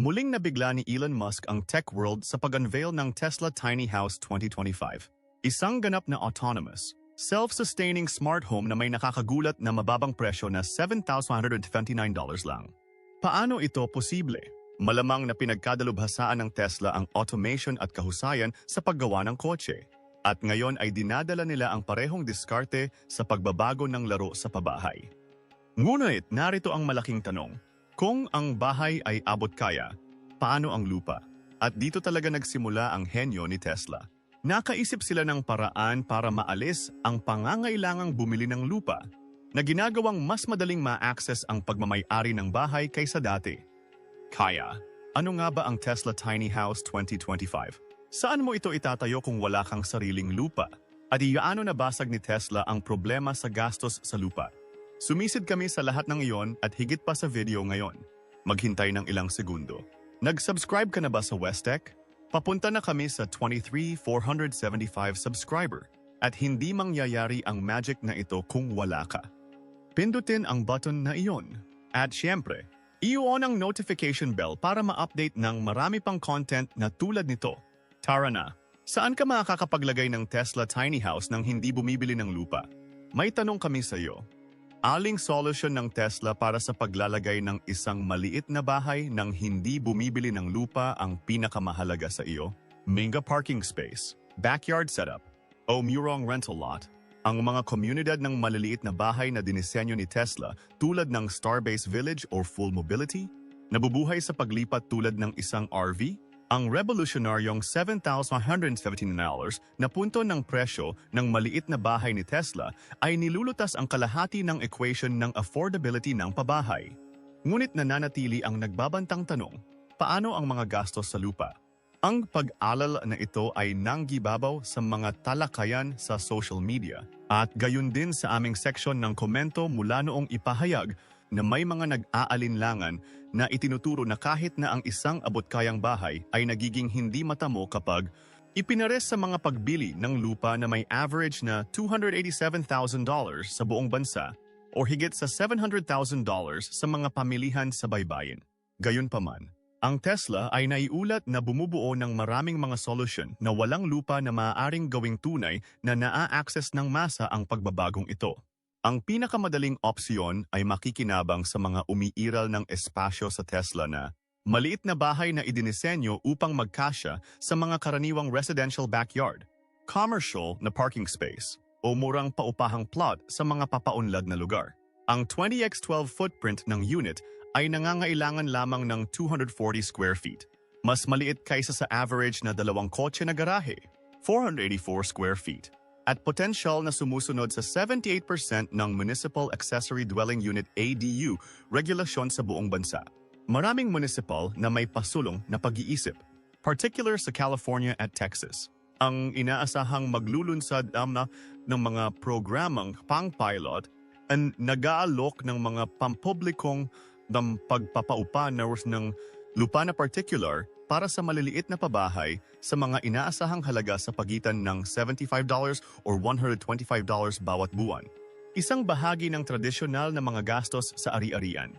Muling nabigla ni Elon Musk ang tech world sa pag-unveil ng Tesla Tiny House 2025. Isang ganap na autonomous, self-sustaining smart home na may nakakagulat na mababang presyo na $7,129 lang. Paano ito posible? Malamang na pinagkadalubhasaan ng Tesla ang automation at kahusayan sa paggawa ng kotse. At ngayon ay dinadala nila ang parehong diskarte sa pagbabago ng laro sa pabahay. Ngunit narito ang malaking tanong. Kung ang bahay ay abot kaya, paano ang lupa? At dito talaga nagsimula ang henyo ni Tesla. Nakaisip sila ng paraan para maalis ang pangangailangang bumili ng lupa na ginagawang mas madaling ma-access ang pagmamay-ari ng bahay kaysa dati. Kaya, ano nga ba ang Tesla Tiny House 2025? Saan mo ito itatayo kung wala kang sariling lupa? At iyaano nabasag ni Tesla ang problema sa gastos sa lupa? Sumisid kami sa lahat ng iyon at higit pa sa video ngayon. Maghintay ng ilang segundo. Nag-subscribe ka na ba sa Westech? Papunta na kami sa 23,475 subscriber at hindi mangyayari ang magic na ito kung wala ka. Pindutin ang button na iyon. At syempre, i-on ang notification bell para ma-update ng marami pang content na tulad nito. Tara na, saan ka makakapaglagay ng Tesla Tiny House nang hindi bumibili ng lupa? May tanong kami sa iyo. Aling solution ng Tesla para sa paglalagay ng isang maliit na bahay nang hindi bumibili ng lupa ang pinakamahalaga sa iyo? Minga parking space, backyard setup, o Murong rental lot. Ang mga komunidad ng maliliit na bahay na dinisenyo ni Tesla tulad ng Starbase Village or Full Mobility, nabubuhay sa paglipat tulad ng isang RV, ang revolutionaryong $7,117 na punto ng presyo ng maliit na bahay ni Tesla ay nilulutas ang kalahati ng equation ng affordability ng pabahay. Ngunit nananatili ang nagbabantang tanong, paano ang mga gastos sa lupa? Ang pag-alal na ito ay nanggibabaw sa mga talakayan sa social media at gayon din sa aming seksyon ng komento mula noong ipahayag na may mga nag-aalinlangan na itinuturo na kahit na ang isang abot-kayang bahay ay nagiging hindi matamo kapag ipinares sa mga pagbili ng lupa na may average na $287,000 sa buong bansa o higit sa $700,000 sa mga pamilihan sa baybayin. Gayunpaman, ang Tesla ay naiulat na bumubuo ng maraming mga solusyon na walang lupa na maaaring gawing tunay na naa-access ng masa ang pagbabagong ito. Ang pinakamadaling opsyon ay makikinabang sa mga umiiral ng espasyo sa Tesla na maliit na bahay na idinisenyo upang magkasya sa mga karaniwang residential backyard, commercial na parking space, o murang paupahang plot sa mga papaunlad na lugar. Ang 20x12 footprint ng unit ay nangangailangan lamang ng 240 square feet, mas maliit kaysa sa average na dalawang kotse na garahe, 484 square feet at potential na sumusunod sa 78% ng Municipal Accessory Dwelling Unit ADU regulasyon sa buong bansa. Maraming municipal na may pasulong na pag-iisip, particular sa California at Texas. Ang inaasahang maglulunsad um, na ng mga programang pang-pilot ang nag-aalok ng mga pampublikong ng pagpapaupa na ng lupa na particular para sa maliliit na pabahay sa mga inaasahang halaga sa pagitan ng $75 or $125 bawat buwan. Isang bahagi ng tradisyonal na mga gastos sa ari-arian.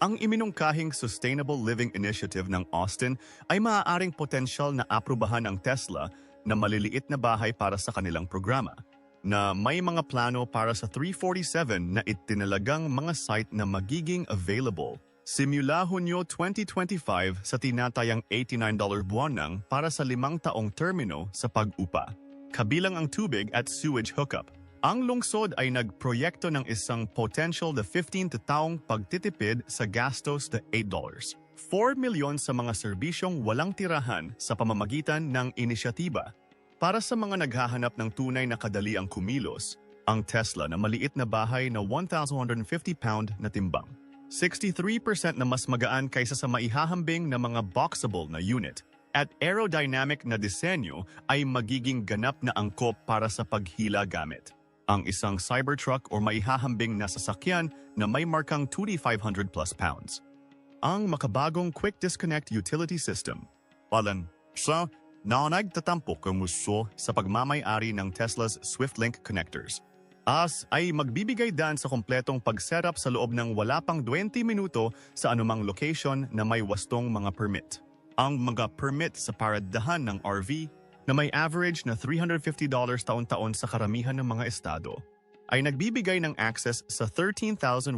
Ang iminungkahing Sustainable Living Initiative ng Austin ay maaaring potensyal na aprubahan ng Tesla na maliliit na bahay para sa kanilang programa na may mga plano para sa 347 na itinalagang mga site na magiging available Simula Hunyo 2025 sa tinatayang $89 buwanang para sa limang taong termino sa pag-upa. Kabilang ang tubig at sewage hookup. Ang lungsod ay nagproyekto ng isang potential na 15 taong pagtitipid sa gastos na $8. 4 milyon sa mga serbisyong walang tirahan sa pamamagitan ng inisyatiba. Para sa mga naghahanap ng tunay na kadali ang kumilos, ang Tesla na maliit na bahay na 1,150 pound na timbang 63% na mas magaan kaysa sa maihahambing na mga boxable na unit. At aerodynamic na disenyo ay magiging ganap na angkop para sa paghila gamit. Ang isang Cybertruck o maihahambing na sasakyan na may markang 2,500 plus pounds. Ang makabagong Quick Disconnect Utility System. Palan, sa na nagtatampo kumuso sa pagmamay-ari ng Tesla's SwiftLink connectors. AS ay magbibigay daan sa kompletong pag-setup sa loob ng wala pang 20 minuto sa anumang location na may wastong mga permit. Ang mga permit sa paradahan ng RV na may average na $350 taon-taon sa karamihan ng mga estado ay nagbibigay ng access sa 13,127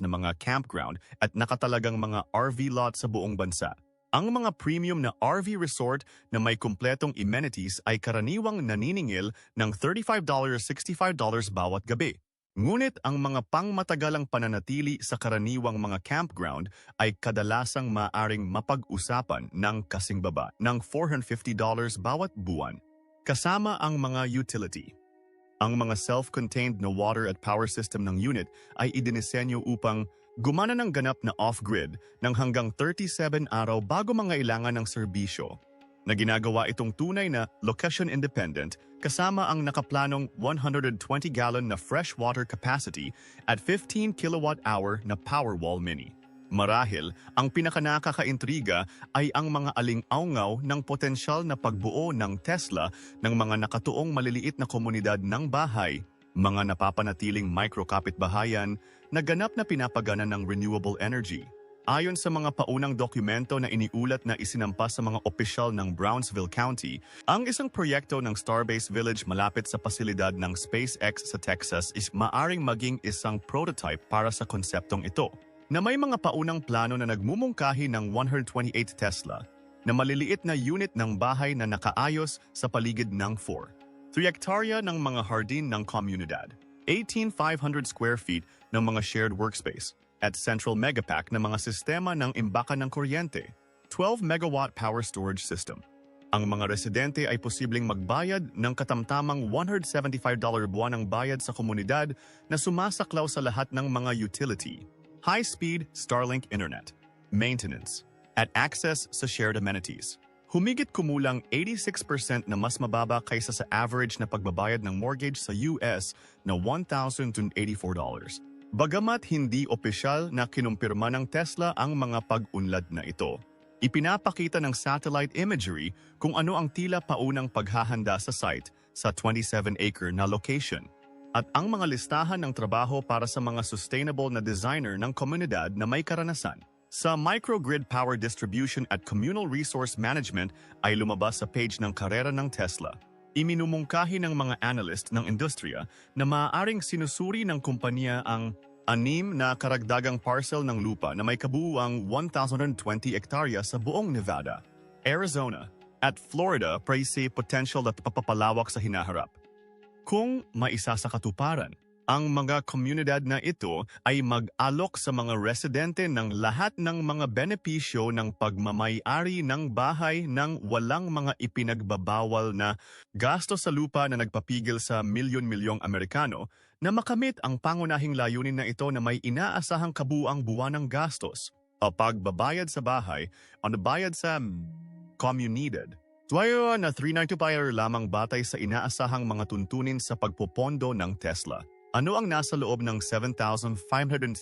na mga campground at nakatalagang mga RV lot sa buong bansa. Ang mga premium na RV resort na may kumpletong amenities ay karaniwang naniningil ng $35-65 bawat gabi. Ngunit ang mga pangmatagalang pananatili sa karaniwang mga campground ay kadalasang maaring mapag-usapan ng kasing baba ng $450 bawat buwan. Kasama ang mga utility. Ang mga self-contained na water at power system ng unit ay idinisenyo upang gumana ng ganap na off-grid ng hanggang 37 araw bago mangailangan ng serbisyo na ginagawa itong tunay na location-independent kasama ang nakaplanong 120-gallon na freshwater capacity at 15 kilowatt-hour na Powerwall Mini. Marahil, ang pinakanakakaintriga ay ang mga aling-aungaw ng potensyal na pagbuo ng Tesla ng mga nakatuong maliliit na komunidad ng bahay, mga napapanatiling micro-kapitbahayan na ganap na pinapagana ng renewable energy. Ayon sa mga paunang dokumento na iniulat na isinampas sa mga opisyal ng Brownsville County, ang isang proyekto ng Starbase Village malapit sa pasilidad ng SpaceX sa Texas is maaring maging isang prototype para sa konseptong ito, na may mga paunang plano na nagmumungkahi ng 128 Tesla na maliliit na unit ng bahay na nakaayos sa paligid ng 4. 3 hektarya ng mga hardin ng komunidad, 18,500 square feet ng mga shared workspace, at central megapack na mga sistema ng imbakan ng kuryente, 12 megawatt power storage system. Ang mga residente ay posibleng magbayad ng katamtamang $175 buwan ang bayad sa komunidad na sumasaklaw sa lahat ng mga utility, high-speed Starlink Internet, maintenance, at access sa shared amenities. Humigit kumulang 86% na mas mababa kaysa sa average na pagbabayad ng mortgage sa US na $1,084. Bagamat hindi opisyal na kinumpirma ng Tesla ang mga pag-unlad na ito, ipinapakita ng satellite imagery kung ano ang tila paunang paghahanda sa site sa 27-acre na location at ang mga listahan ng trabaho para sa mga sustainable na designer ng komunidad na may karanasan. Sa Microgrid Power Distribution at Communal Resource Management ay lumabas sa page ng karera ng Tesla. Iminumungkahi ng mga analyst ng industriya na maaaring sinusuri ng kumpanya ang anim na karagdagang parcel ng lupa na may kabuuang 1,020 hektarya sa buong Nevada, Arizona, at Florida para sa potential at papapalawak sa hinaharap. Kung maisa sa katuparan, ang mga komunidad na ito ay mag-alok sa mga residente ng lahat ng mga benepisyo ng pagmamayari ng bahay ng walang mga ipinagbabawal na gasto sa lupa na nagpapigil sa milyon-milyong Amerikano na makamit ang pangunahing layunin na ito na may inaasahang kabuang buwan ng gastos o pagbabayad sa bahay o bayad sa comunidad. Tuwayo na 392 buyer lamang batay sa inaasahang mga tuntunin sa pagpopondo ng Tesla. Ano ang nasa loob ng $7,579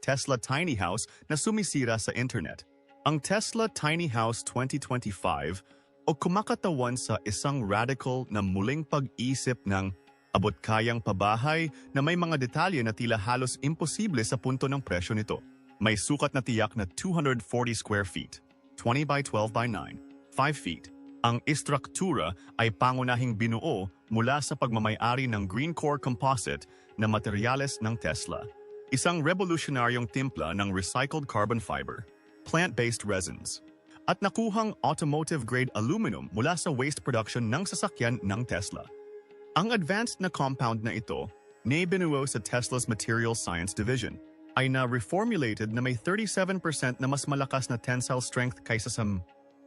Tesla Tiny House na sumisira sa internet? Ang Tesla Tiny House 2025 o kumakatawan sa isang radical na muling pag-isip ng abot kayang pabahay na may mga detalye na tila halos imposible sa punto ng presyo nito. May sukat na tiyak na 240 square feet, 20 by 12 by 9, 5 feet. Ang istruktura ay pangunahing binuo mula sa pagmamayari ng Green Core Composite na materyales ng Tesla. Isang revolutionaryong timpla ng recycled carbon fiber, plant-based resins, at nakuhang automotive-grade aluminum mula sa waste production ng sasakyan ng Tesla. Ang advanced na compound na ito, na binuo sa Tesla's Material Science Division, ay na-reformulated na may 37% na mas malakas na tensile strength kaysa sa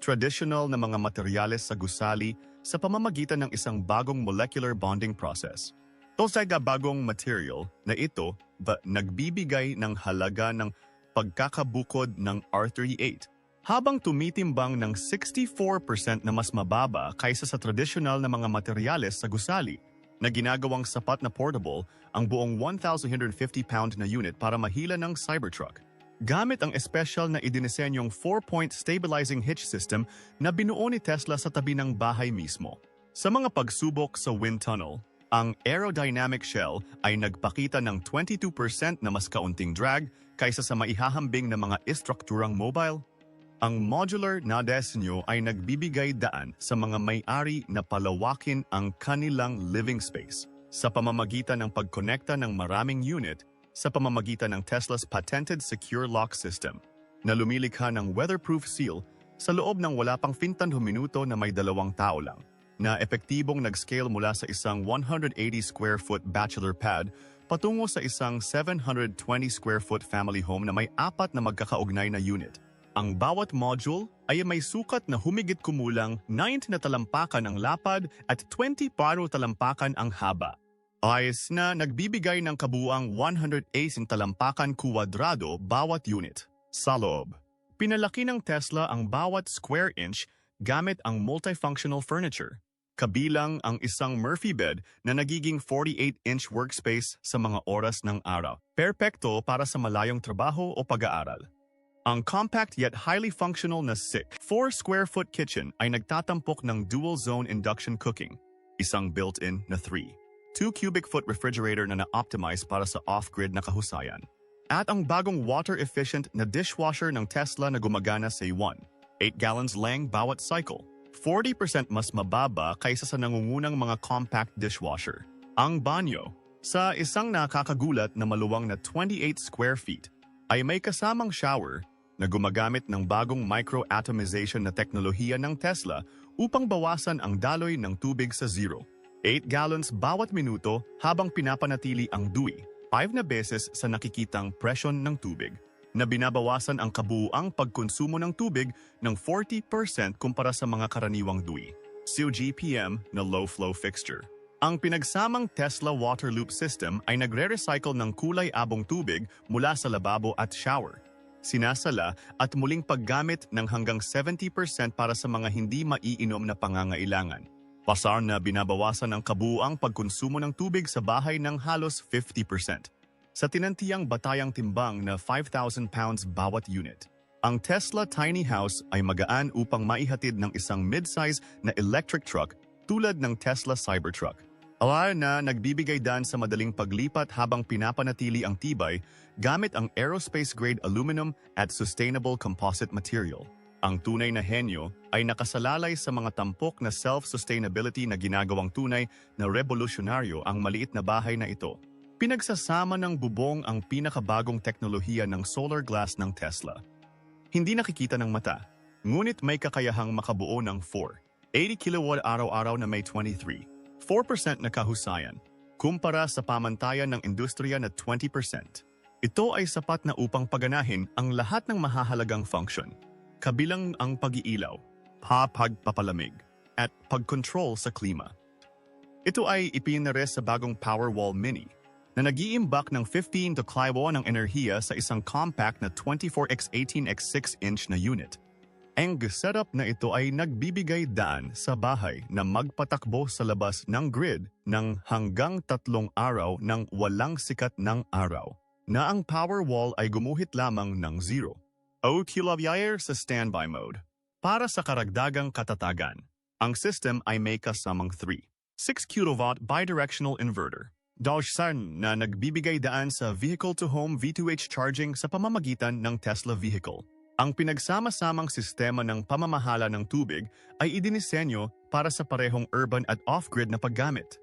traditional na mga materyales sa gusali sa pamamagitan ng isang bagong molecular bonding process. To sa bagong material na ito ba nagbibigay ng halaga ng pagkakabukod ng R38 habang tumitimbang ng 64% na mas mababa kaysa sa traditional na mga materyales sa gusali na ginagawang sapat na portable ang buong 1,150-pound na unit para mahila ng Cybertruck gamit ang espesyal na idinisenyong 4-point stabilizing hitch system na binuo ni Tesla sa tabi ng bahay mismo. Sa mga pagsubok sa wind tunnel, Ang aerodynamic shell ay nagpakita ng 22% na mas kaunting drag kaysa sa maihahambing na mga istrukturang mobile. Ang modular na disenyo ay nagbibigay daan sa mga may-ari na palawakin ang kanilang living space sa pamamagitan ng pagkonekta ng maraming unit sa pamamagitan ng Tesla's patented secure lock system na lumilikha ng weatherproof seal sa loob ng wala pang fintan minuto na may dalawang tao lang na epektibong nag-scale mula sa isang 180 square foot bachelor pad patungo sa isang 720 square foot family home na may apat na magkakaugnay na unit. Ang bawat module ay may sukat na humigit kumulang 9 na talampakan ang lapad at 20 paro talampakan ang haba. Ayos na nagbibigay ng kabuang 108 talampakan kuwadrado bawat unit. Sa loob, pinalaki ng Tesla ang bawat square inch gamit ang multifunctional furniture. Kabilang ang isang Murphy bed na nagiging 48-inch workspace sa mga oras ng araw. Perpekto para sa malayong trabaho o pag-aaral. Ang compact yet highly functional na SICK 4 square foot kitchen ay nagtatampok ng dual zone induction cooking, isang built-in na 3. 2 cubic foot refrigerator na na-optimize para sa off-grid na kahusayan. At ang bagong water-efficient na dishwasher ng Tesla na gumagana sa 1. 8 gallons lang bawat cycle. 40% mas mababa kaysa sa nangungunang mga compact dishwasher. Ang banyo, sa isang nakakagulat na maluwang na 28 square feet, ay may kasamang shower na gumagamit ng bagong microatomization na teknolohiya ng Tesla upang bawasan ang daloy ng tubig sa zero. 8 gallons bawat minuto habang pinapanatili ang DUI, 5 na beses sa nakikitang presyon ng tubig na binabawasan ang kabuuang pagkonsumo ng tubig ng 40% kumpara sa mga karaniwang DUI. COGPM na low-flow fixture. Ang pinagsamang Tesla water loop system ay nagre-recycle ng kulay abong tubig mula sa lababo at shower. Sinasala at muling paggamit ng hanggang 70% para sa mga hindi maiinom na pangangailangan. Pasar na binabawasan ang kabuuang pagkonsumo ng tubig sa bahay ng halos 50% sa tinantiyang batayang timbang na 5,000 pounds bawat unit. Ang Tesla Tiny House ay magaan upang maihatid ng isang mid-size na electric truck tulad ng Tesla Cybertruck. Awar na nagbibigay dan sa madaling paglipat habang pinapanatili ang tibay gamit ang aerospace-grade aluminum at sustainable composite material. Ang tunay na henyo ay nakasalalay sa mga tampok na self-sustainability na ginagawang tunay na revolusyonaryo ang maliit na bahay na ito. Pinagsasama ng bubong ang pinakabagong teknolohiya ng solar glass ng Tesla. Hindi nakikita ng mata, ngunit may kakayahang makabuo ng 4, 80 kilowatt araw-araw na may 23, 4% na kahusayan, kumpara sa pamantayan ng industriya na 20%. Ito ay sapat na upang paganahin ang lahat ng mahahalagang function, kabilang ang pag-iilaw, pagpapalamig, at pag-control sa klima. Ito ay ipinares sa bagong Powerwall Mini na nag-iimbak ng 15 to kW ng enerhiya sa isang compact na 24x18x6 inch na unit. Ang setup na ito ay nagbibigay daan sa bahay na magpatakbo sa labas ng grid ng hanggang tatlong araw ng walang sikat ng araw, na ang power wall ay gumuhit lamang ng 0 o kilowatt sa standby mode. Para sa karagdagang katatagan, ang system ay may kasamang 3, 6 kW bidirectional inverter Dodge-san na nagbibigay daan sa vehicle-to-home V2H charging sa pamamagitan ng Tesla vehicle. Ang pinagsama-samang sistema ng pamamahala ng tubig ay idinisenyo para sa parehong urban at off-grid na paggamit.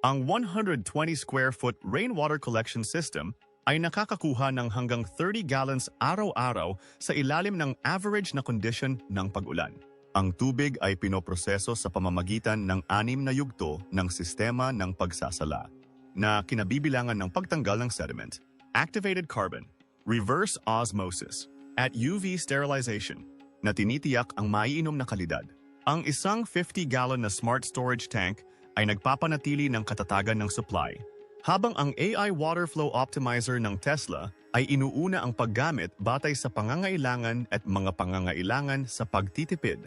Ang 120 square foot rainwater collection system ay nakakakuha ng hanggang 30 gallons araw-araw sa ilalim ng average na condition ng pag-ulan. Ang tubig ay pinoproseso sa pamamagitan ng anim na yugto ng sistema ng pagsasala na kinabibilangan ng pagtanggal ng sediment, activated carbon, reverse osmosis, at UV sterilization na tinitiyak ang maiinom na kalidad. Ang isang 50-gallon na smart storage tank ay nagpapanatili ng katatagan ng supply, habang ang AI Water Flow Optimizer ng Tesla ay inuuna ang paggamit batay sa pangangailangan at mga pangangailangan sa pagtitipid.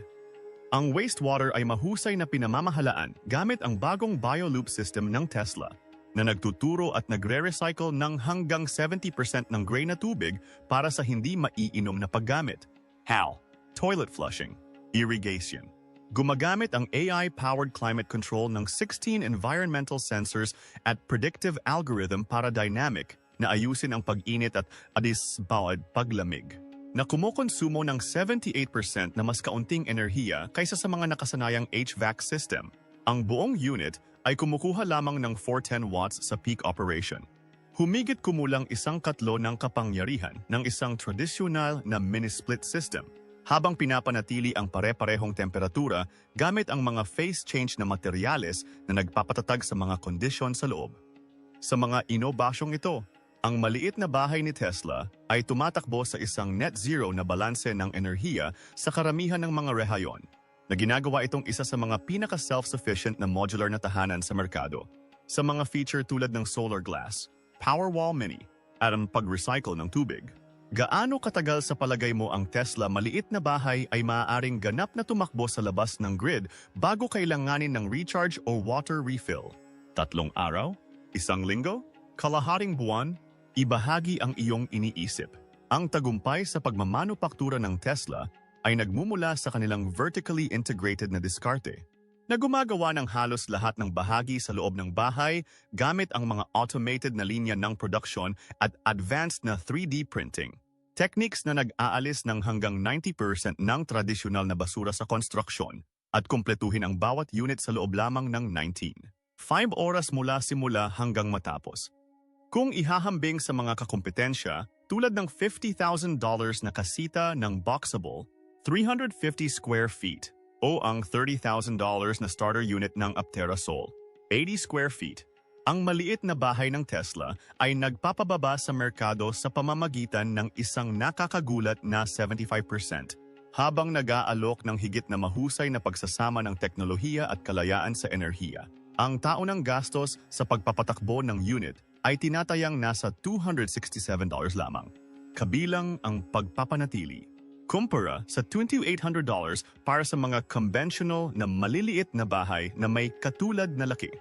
Ang wastewater ay mahusay na pinamamahalaan gamit ang bagong BioLoop system ng Tesla na nagtuturo at nagre-recycle ng hanggang 70% ng gray na tubig para sa hindi maiinom na paggamit. HAL, toilet flushing, irrigation, Gumagamit ang AI-powered climate control ng 16 environmental sensors at predictive algorithm para dynamic na ayusin ang pag-init at adis paglamig na kumukonsumo ng 78% na mas kaunting enerhiya kaysa sa mga nakasanayang HVAC system. Ang buong unit ay kumukuha lamang ng 410 watts sa peak operation. Humigit kumulang isang katlo ng kapangyarihan ng isang tradisyonal na mini-split system habang pinapanatili ang pare-parehong temperatura gamit ang mga phase change na materyales na nagpapatatag sa mga kondisyon sa loob. Sa mga inobasyong ito, ang maliit na bahay ni Tesla ay tumatakbo sa isang net zero na balanse ng enerhiya sa karamihan ng mga rehayon, na ginagawa itong isa sa mga pinaka-self-sufficient na modular na tahanan sa merkado. Sa mga feature tulad ng solar glass, Powerwall Mini, at ang pag-recycle ng tubig. Gaano katagal sa palagay mo ang Tesla maliit na bahay ay maaaring ganap na tumakbo sa labas ng grid bago kailanganin ng recharge o water refill? Tatlong araw? Isang linggo? Kalahating buwan? Ibahagi ang iyong iniisip. Ang tagumpay sa pagmamanupaktura ng Tesla ay nagmumula sa kanilang vertically integrated na diskarte na gumagawa ng halos lahat ng bahagi sa loob ng bahay gamit ang mga automated na linya ng production at advanced na 3D printing. Techniques na nag-aalis ng hanggang 90% ng tradisyonal na basura sa konstruksyon at kumpletuhin ang bawat unit sa loob lamang ng 19. 5 oras mula simula hanggang matapos. Kung ihahambing sa mga kakompetensya, tulad ng $50,000 na kasita ng Boxable, 350 square feet, o ang $30,000 na starter unit ng Aptera Soul, 80 square feet, ang maliit na bahay ng Tesla ay nagpapababa sa merkado sa pamamagitan ng isang nakakagulat na 75% habang nag-aalok ng higit na mahusay na pagsasama ng teknolohiya at kalayaan sa enerhiya. Ang taunang gastos sa pagpapatakbo ng unit ay tinatayang nasa $267 lamang, kabilang ang pagpapanatili. Kumpara sa $2,800 para sa mga conventional na maliliit na bahay na may katulad na laki.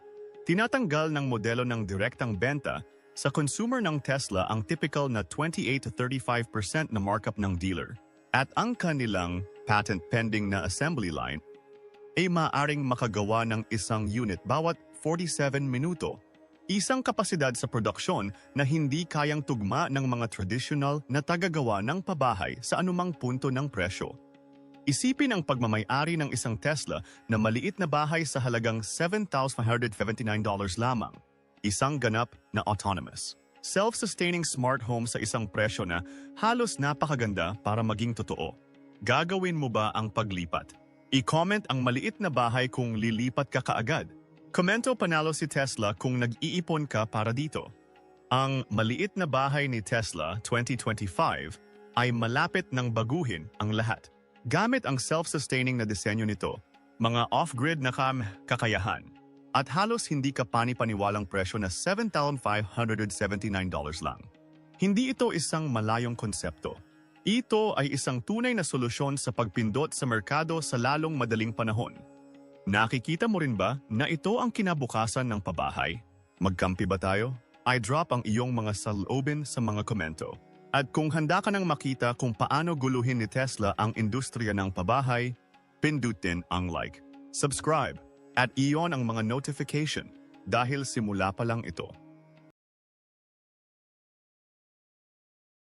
Tinatanggal ng modelo ng direktang benta sa consumer ng Tesla ang typical na 28-35% na markup ng dealer. At ang kanilang patent pending na assembly line ay maaring makagawa ng isang unit bawat 47 minuto Isang kapasidad sa produksyon na hindi kayang tugma ng mga traditional na tagagawa ng pabahay sa anumang punto ng presyo. Isipin ang pagmamayari ng isang Tesla na maliit na bahay sa halagang $7,579 lamang. Isang ganap na autonomous. Self-sustaining smart home sa isang presyo na halos napakaganda para maging totoo. Gagawin mo ba ang paglipat? I-comment ang maliit na bahay kung lilipat ka kaagad Komento panalo si Tesla kung nag-iipon ka para dito. Ang maliit na bahay ni Tesla 2025 ay malapit ng baguhin ang lahat. Gamit ang self-sustaining na disenyo nito, mga off-grid na kam kakayahan, at halos hindi ka pani-paniwalang presyo na $7,579 lang. Hindi ito isang malayong konsepto. Ito ay isang tunay na solusyon sa pagpindot sa merkado sa lalong madaling panahon. Nakikita mo rin ba na ito ang kinabukasan ng pabahay? Magkampi ba tayo? I-drop ang iyong mga saloobin sa mga komento. At kung handa ka nang makita kung paano guluhin ni Tesla ang industriya ng pabahay, pindutin ang like, subscribe, at iyon ang mga notification dahil simula pa lang ito.